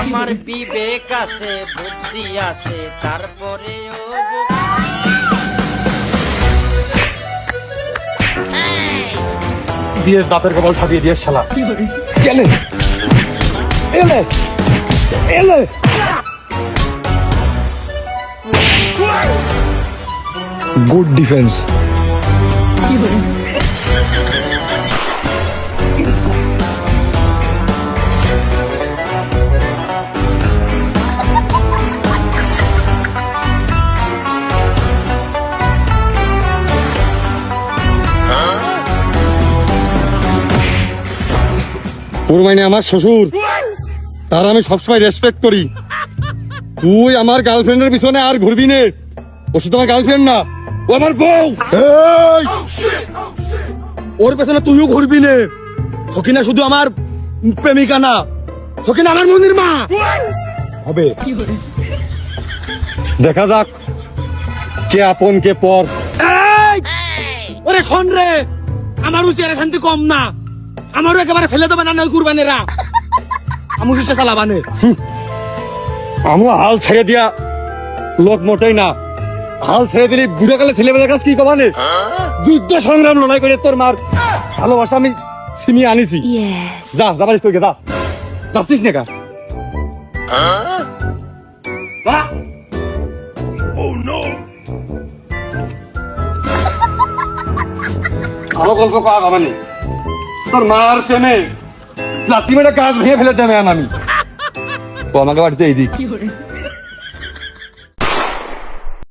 আমার বিবেক আছে বুদ্ধি আছে তারপরেও দিয়ে দাঁতের কপাল ফাটিয়ে দিয়ে শালা। গেলে এলে। এলে। গুড ডিফেন্স তোর মানে আমার শ্বশুর। তার আমি সবসময় রেসপেক্ট করি। তুই আমার গার্লফ্রেন্ডের পিছনে আর ঘুরবি নে। ও শুধু আমার গার্লফ্রেন্ড না ও আমার বউ। এই! ওর পেছনে তুইও ঘুরবি নে। সকিনা শুধু আমার প্রেমিকা না সকিনা আমার মন্দির মা। হবে। দেখা যাক কে আপন কে পর। ওরে শোন রে আমার উচিত শান্তি কম না। আমারও একেবারে ফেলে দেবে না নয় কুরবানেরা। আমু চেষ্টা চালাবানে। আমু হাল ছেড়ে দিয়া লোক মোটেই না। হাল ছেড়ে দিলি বুড়ো কালে ছেলেবেলার কাছে কি কবানে? যুদ্ধ সংগ্রাম লড়াই করে তোর মার ভালোবাসা আমি ছিনিয়ে আনিছি। যা যা পারিস তোকে যা। যাচ্ছিস না কা। ভালো গল্প কয়া গাবানি তোর মার প্রেমে লাতি মেরে কাজ ভেঙে ফেলে দেবে আমি। ও আমাকে বাড়িতে এই দিক।